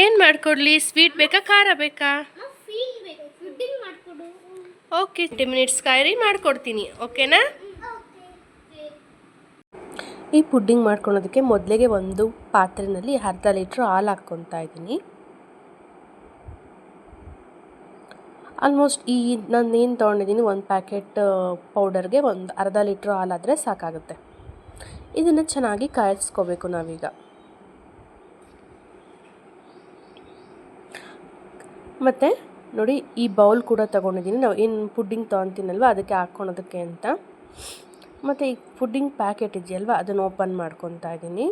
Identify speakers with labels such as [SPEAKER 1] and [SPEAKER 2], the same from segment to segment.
[SPEAKER 1] ಏನು ಮಾಡಿಕೊಡ್ಲಿ? ಸ್ವೀಟ್ ಬೇಕಾ ಖಾರ ಬೇಕಾ? ಓಕೆ ಟೆನ್ ಮಿನಿಟ್ಸ್ ಕಾಯಿರಿ ಮಾಡ್ಕೊಡ್ತೀನಿ. ಓಕೆನಾ ಈ ಪುಡ್ಡಿಂಗ್ ಮಾಡ್ಕೊಳೋದಕ್ಕೆ ಮೊದಲಿಗೆ ಒಂದು ಪಾತ್ರೆಯಲ್ಲಿ ಅರ್ಧ ಲೀಟ್ರ್ ಹಾಲು ಹಾಕ್ಕೊತಾ ಇದ್ದೀನಿ. ಆಲ್ಮೋಸ್ಟ್ ಈ ನಾನು ಏನು ತೊಗೊಂಡಿದ್ದೀನಿ ಒಂದು ಪ್ಯಾಕೆಟ್ ಪೌಡರ್ಗೆ ಒಂದು ಅರ್ಧ ಲೀಟ್ರ್ ಹಾಲಾದರೆ ಸಾಕಾಗುತ್ತೆ. ಇದನ್ನು ಚೆನ್ನಾಗಿ ಕಾಯಿಸ್ಕೋಬೇಕು ನಾವೀಗ. ಮತ್ತು ನೋಡಿ ಈ ಬೌಲ್ ಕೂಡ ತೊಗೊಂಡಿದ್ದೀನಿ. ನಾವು ಏನು ಪುಡ್ಡಿಂಗ್ ತೊಗೊತೀನಲ್ವ, ಅದಕ್ಕೆ ಹಾಕ್ಕೊಳೋದಕ್ಕೆ ಅಂತ. ಮತ್ತು ಈ ಪುಡ್ಡಿಂಗ್ ಪ್ಯಾಕೆಟ್ ಇದೆಯಲ್ವ, ಅದನ್ನು ಓಪನ್ ಮಾಡ್ಕೊತಾ ಇದ್ದೀನಿ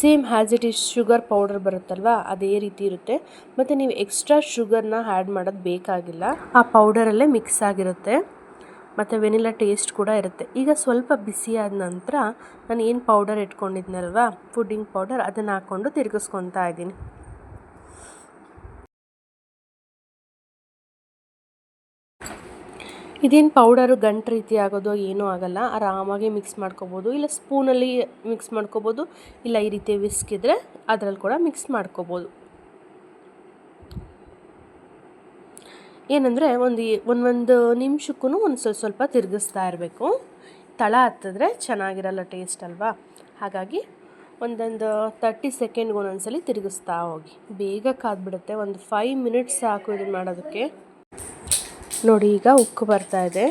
[SPEAKER 1] same as it is sugar powder ಬರುತ್ತಲ್ವ, ಅದೇ ರೀತಿ ಇರುತ್ತೆ. ಮತ್ತು ನೀವು ಎಕ್ಸ್ಟ್ರಾ ಶುಗರ್ನ ಆ್ಯಡ್ ಮಾಡೋದು ಬೇಕಾಗಿಲ್ಲ. ಆ ಪೌಡರಲ್ಲೇ ಮಿಕ್ಸ್ ಆಗಿರುತ್ತೆ. ಮತ್ತು ವೆನಿಲಾ ಟೇಸ್ಟ್ ಕೂಡ ಇರುತ್ತೆ. ಈಗ ಸ್ವಲ್ಪ ಬಿಸಿಯಾದ ನಂತರ ನಾನು ಏನು ಪೌಡರ್ ಇಟ್ಕೊಂಡಿದ್ನಲ್ವ? ಫುಡ್ಡಿಂಗ್ ಪೌಡರ್ ಅದನ್ನು ಹಾಕ್ಕೊಂಡು ತಿರುಗಿಸ್ಕೊತಾ ಇದ್ದೀನಿ. ಇದೇನು ಪೌಡರು ಗಂಟು ರೀತಿ ಆಗೋದು ಏನೂ ಆಗಲ್ಲ. ಆರಾಮಾಗಿ ಮಿಕ್ಸ್ ಮಾಡ್ಕೋಬೋದು. ಇಲ್ಲ ಸ್ಪೂನಲ್ಲಿ ಮಿಕ್ಸ್ ಮಾಡ್ಕೋಬೋದು. ಇಲ್ಲ ಈ ರೀತಿ ವಿಸ್ಕಿದ್ರೆ ಅದರಲ್ಲಿ ಕೂಡ ಮಿಕ್ಸ್ ಮಾಡ್ಕೋಬೋದು. ಏನಂದರೆ ಒಂದು ಒಂದೊಂದು ನಿಮಿಷಕ್ಕೂ ಒಂದು ಸ್ವಲ್ಪ ಸ್ವಲ್ಪ ತಿರುಗಿಸ್ತಾ ಇರಬೇಕು. ತಳ ಹತ್ತಿದ್ರೆ ಚೆನ್ನಾಗಿರಲ್ಲ ಟೇಸ್ಟ್ ಅಲ್ವಾ? ಹಾಗಾಗಿ ಒಂದೊಂದು ತರ್ಟಿ ಸೆಕೆಂಡ್ಗೆ ಒಂದೊಂದ್ಸಲಿ ತಿರುಗಿಸ್ತಾ ಹೋಗಿ. ಬೇಗ ಕಾದ್ಬಿಡುತ್ತೆ. ಒಂದು ಫೈವ್ ಮಿನಿಟ್ಸ್ ಸಾಕು ಇದನ್ನು ಮಾಡೋದಕ್ಕೆ. ನೋಡಿ, ಈಗ ಉಕ್ಕು ಬರ್ತಾ ಇದೆ.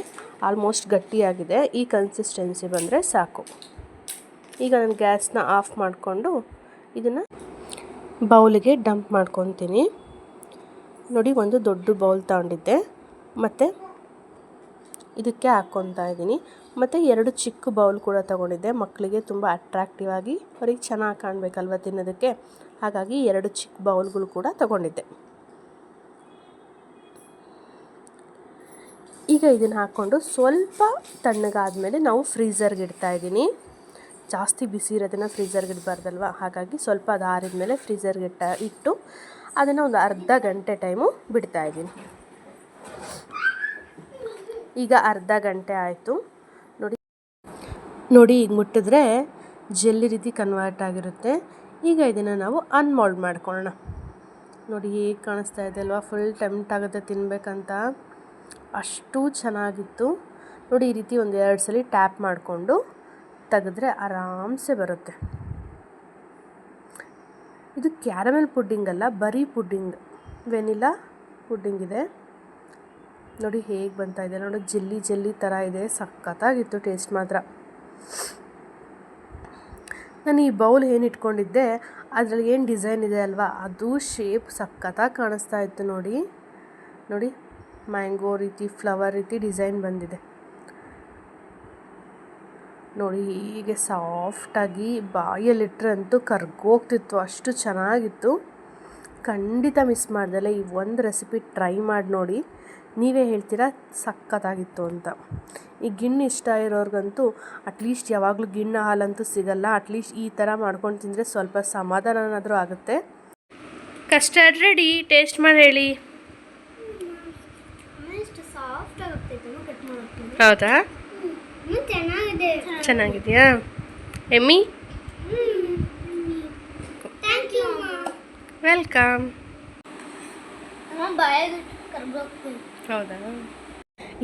[SPEAKER 1] ಆಲ್ಮೋಸ್ಟ್ ಗಟ್ಟಿಯಾಗಿದೆ. ಈ ಕನ್ಸಿಸ್ಟೆನ್ಸಿ ಬಂದರೆ ಸಾಕು. ಈಗ ನಾನು ಗ್ಯಾಸ್ನ ಆಫ್ ಮಾಡಿಕೊಂಡು ಇದನ್ನು ಬೌಲಿಗೆ ಡಂಪ್ ಮಾಡ್ಕೊತೀನಿ. ನೋಡಿ, ಒಂದು ದೊಡ್ಡ ಬೌಲ್ ತಗೊಂಡಿದ್ದೆ. ಮತ್ತು ಇದಕ್ಕೆ ಹಾಕ್ಕೊತಾ ಇದ್ದೀನಿ. ಮತ್ತು ಎರಡು ಚಿಕ್ಕ ಬೌಲ್ ಕೂಡ ತೊಗೊಂಡಿದ್ದೆ. ಮಕ್ಕಳಿಗೆ ತುಂಬ ಅಟ್ರಾಕ್ಟಿವ್ ಆಗಿ ಅವ್ರಿಗೆ ಚೆನ್ನಾಗಿ ಕಾಣಬೇಕಲ್ವ ತಿನ್ನೋದಕ್ಕೆ. ಹಾಗಾಗಿ ಎರಡು ಚಿಕ್ಕ ಬೌಲ್ಗಳು ಕೂಡ ತೊಗೊಂಡಿದ್ದೆ. ಈಗ ಇದನ್ನು ಹಾಕ್ಕೊಂಡು ಸ್ವಲ್ಪ ತಣ್ಣಗಾದಮೇಲೆ ನಾವು ಫ್ರೀಝರ್ಗೆ ಇಡ್ತಾ ಇದ್ದೀನಿ. ಜಾಸ್ತಿ ಬಿಸಿ ಇರೋದನ್ನು ಫ್ರೀಝರ್ಗೆ ಇಡಬಾರ್ದಲ್ವ? ಹಾಗಾಗಿ ಸ್ವಲ್ಪ ಅದು ಆರಿದ ಮೇಲೆ ಫ್ರೀಝರ್ಗೆ ಇಟ್ಟ ಇಟ್ಟು ಅದನ್ನು ಒಂದು ಅರ್ಧ ಗಂಟೆ ಟೈಮು ಬಿಡ್ತಾ ಇದ್ದೀನಿ. ಈಗ ಅರ್ಧ ಗಂಟೆ ಆಯಿತು. ನೋಡಿ. ನೋಡಿ, ಈಗ ಮುಟ್ಟಿದ್ರೆ ಜೆಲ್ಲಿ ರೀತಿ ಕನ್ವರ್ಟ್ ಆಗಿರುತ್ತೆ. ಈಗ ಇದನ್ನು ನಾವು ಅನ್ಮೋಲ್ಡ್ ಮಾಡ್ಕೊಳ್ಳೋಣ. ನೋಡಿ, ಹೇಗೆ ಕಾಣಿಸ್ತಾ ಇದೆ ಅಲ್ವಾ? ಫುಲ್ ಟೆಂಪ್ಟ್ ಆಗುತ್ತೆ ತಿನ್ನಬೇಕಂತ ಅಷ್ಟು ಚೆನ್ನಾಗಿತ್ತು. ನೋಡಿ, ಈ ರೀತಿ ಒಂದು ಎರಡು ಸಲ ಟ್ಯಾಪ್ ಮಾಡಿಕೊಂಡು ತೆಗೆದ್ರೆ ಆರಾಮ್ಸೆ ಬರುತ್ತೆ. ಇದು ಕ್ಯಾರಮೆಲ್ ಪುಡ್ಡಿಂಗ್ ಅಲ್ಲ, ಬರೀ ಪುಡ್ಡಿಂಗ್. ವೆನಿಲಾ ಪುಡ್ಡಿಂಗ್ ಇದೆ. ನೋಡಿ ಹೇಗೆ ಬಂತಾ ಇದೆ. ನೋಡಿ ಜೆಲ್ಲಿ ಜೆಲ್ಲಿ ಥರ ಇದೆ. ಸಖತ್ತಾಗಿತ್ತು ಟೇಸ್ಟ್ ಮಾತ್ರ. ನಾನು ಈ ಬೌಲ್ ಏನು ಇಟ್ಕೊಂಡಿದ್ದೆ, ಅದರಲ್ಲಿ ಏನು ಡಿಸೈನ್ ಇದೆ ಅಲ್ವಾ, ಅದು ಶೇಪ್ ಸಖತ್ತಾಗಿ ಕಾಣಿಸ್ತಾ ಇತ್ತು ನೋಡಿ. ನೋಡಿ, ಮ್ಯಾಂಗೋ ರೀತಿ, ಫ್ಲವರ್ ರೀತಿ ಡಿಸೈನ್ ಬಂದಿದೆ. ನೋಡಿ ಹೀಗೆ ಸಾಫ್ಟಾಗಿ ಬಾಯಲ್ಲಿಟ್ಟರೆ ಅಂತೂ ಕರ್ಗೋಗ್ತಿತ್ತು. ಅಷ್ಟು ಚೆನ್ನಾಗಿತ್ತು. ಖಂಡಿತ ಮಿಸ್ ಮಾಡ್ದೆಲ್ಲ ಈ ಒಂದು ರೆಸಿಪಿ ಟ್ರೈ ಮಾಡಿ ನೋಡಿ. ನೀವೇ ಹೇಳ್ತೀರಾ? ಸಖತ್ತಾಗಿತ್ತು ಅಂತ. ಈ ಗಿಣ್ಣು ಇಷ್ಟ ಇರೋರ್ಗಂತೂ ಅಟ್ಲೀಸ್ಟ್ ಯಾವಾಗಲೂ ಗಿಣ್ಣು ಹಾಲಂತೂ ಸಿಗಲ್ಲ. ಅಟ್ಲೀಸ್ಟ್ ಈ ಥರ ಮಾಡ್ಕೊಂಡು ತಿಂದರೆ ಸ್ವಲ್ಪ ಸಮಾಧಾನನಾದರೂ ಆಗುತ್ತೆ. Custard ready. ಟೇಸ್ಟ್ ಮಾಡಿ ಹೇಳಿ.
[SPEAKER 2] ಸಾಫ್ಟ್
[SPEAKER 1] ಹೌದಾ? ಚೆನ್ನಾಗಿದೆಯಾ? ಎಮ್ಮಿ? ವೆಲ್ಕಮ್ ಹೌದಾ?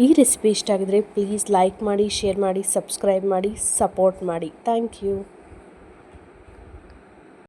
[SPEAKER 1] ಈ ರೆಸಿಪಿ ಇಷ್ಟ ಆಗಿದ್ರೆ ಪ್ಲೀಸ್ ಲೈಕ್ ಮಾಡಿ ಶೇರ್ ಮಾಡಿ ಸಬ್ಸ್ಕ್ರೈಬ್ ಮಾಡಿ ಸಪೋರ್ಟ್ ಮಾಡಿ. Thank you